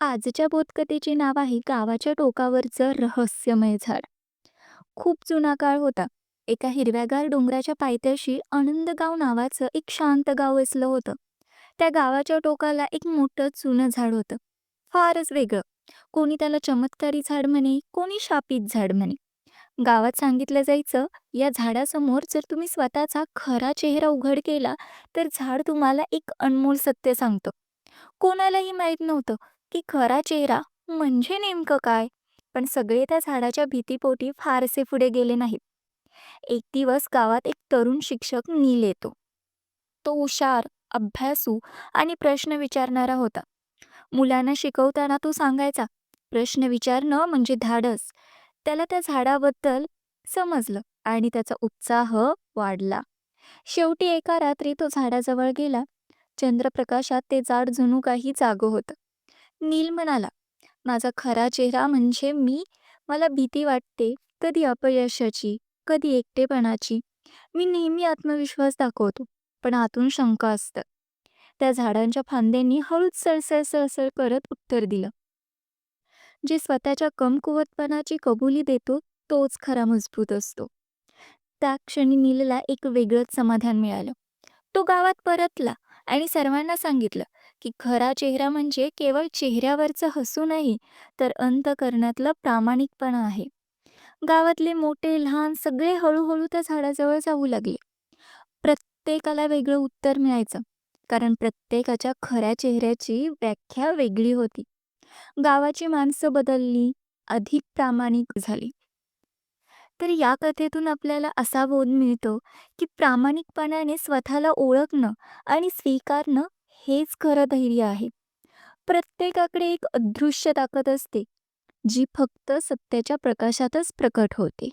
आजच्या बोधकथेचे नाव आहे गावाच्या टोकावरचं रहस्यमय झाड. खूप जुना काळ होता. एका हिरव्यागार डोंगराच्या पायथ्याशी आनंदगाव नावाचं एक शांत गाव वसलं होतं. त्या गावाच्या टोकाला एक मोठं जुनं झाड होतं. फारच वेगळं. कोणी त्याला चमत्कारी झाड म्हणे, कोणी शापित झाड म्हणे. गावात सांगितलं जायचं, या झाडासमोर जर तुम्ही स्वतःचा खरा चेहरा उघड केला, तर झाड तुम्हाला एक अनमोल सत्य सांगतं. कोणालाही माहीत नव्हतं की खरा चेहरा म्हणजे नेमकं काय. पण सगळे त्या झाडाच्या भीतीपोटी फारसे पुढे गेले नाहीत. एक दिवस गावात एक तरुण शिक्षक नील येतो. तो हुशार, अभ्यासू आणि प्रश्न विचारणारा होता. मुलांना शिकवताना तो सांगायचा, प्रश्न विचारणं म्हणजे धाडस. त्याला त्या झाडाबद्दल समजलं आणि त्याचा उत्साह वाढला. शेवटी एका रात्री तो झाडाजवळ गेला. चंद्रप्रकाशात ते झाड जणू काही जागं होतं. नील म्हणाला, माझा खरा चेहरा म्हणजे मी. मला भीती वाटते, कधी अपयशाची, कधी एकटेपणाची. मी नेहमी आत्मविश्वास दाखवतो, पण आतून शंका असतात. त्या झाडांच्या फांद्यांनी हळूच सळसळ सळसळ करत उत्तर दिलं. जे स्वतःच्या कमकुवतपणाची कबुली देतो तोच खरा मजबूत असतो. त्या क्षणी नीलला एक वेगळंच समाधान मिळालं. तो गावात परतला आणि सर्वांना सांगितलं की खरा चेहरा म्हणजे केवळ चेहऱ्यावरचं हसू नाही, तर अंतकरणातलं प्रामाणिकपणा आहे. गावातले मोठे लहान सगळे हळूहळू त्या झाडाजवळ जाऊ लागले. प्रत्येकाला वेगळं उत्तर मिळायचं, कारण प्रत्येकाच्या खऱ्या चेहऱ्याची व्याख्या वेगळी होती. गावाची माणसं बदलली, अधिक प्रामाणिक झाली. तर या कथेतून आपल्याला असा बोध मिळतो की प्रामाणिकपणाने स्वतःला ओळखणं आणि स्वीकारणं हेच खरं धैर्य आहे. प्रत्येकाकडे एक अदृश्य ताकद असते, जी फक्त सत्याच्या प्रकाशातच प्रकट होते.